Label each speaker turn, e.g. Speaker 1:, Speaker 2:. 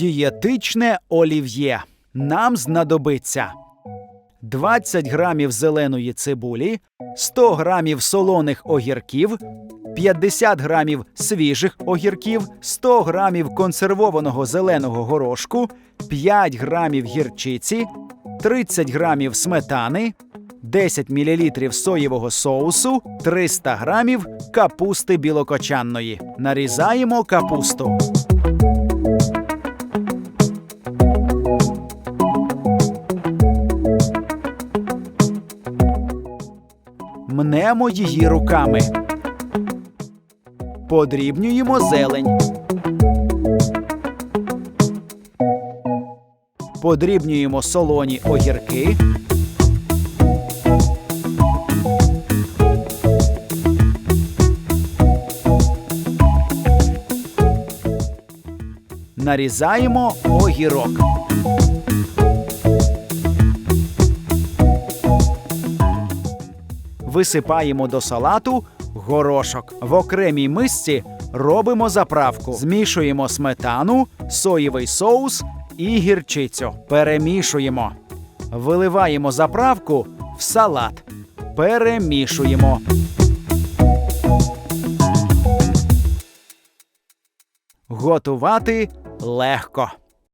Speaker 1: Дієтичне олів'є. Нам знадобиться 20 грамів зеленої цибулі, 100 грамів солоних огірків, 50 грамів свіжих огірків, 100 грамів консервованого зеленого горошку, 5 грамів гірчиці, 30 грамів сметани, 10 мл соєвого соусу, 300 грамів капусти білокочанної. Нарізаємо капусту. Мнемо її руками. Подрібнюємо зелень. Подрібнюємо солоні огірки. Нарізаємо огірок. Висипаємо до салату горошок. В окремій мисці робимо заправку. Змішуємо сметану, соєвий соус і гірчицю. Перемішуємо. Виливаємо заправку в салат. Перемішуємо. Готувати легко.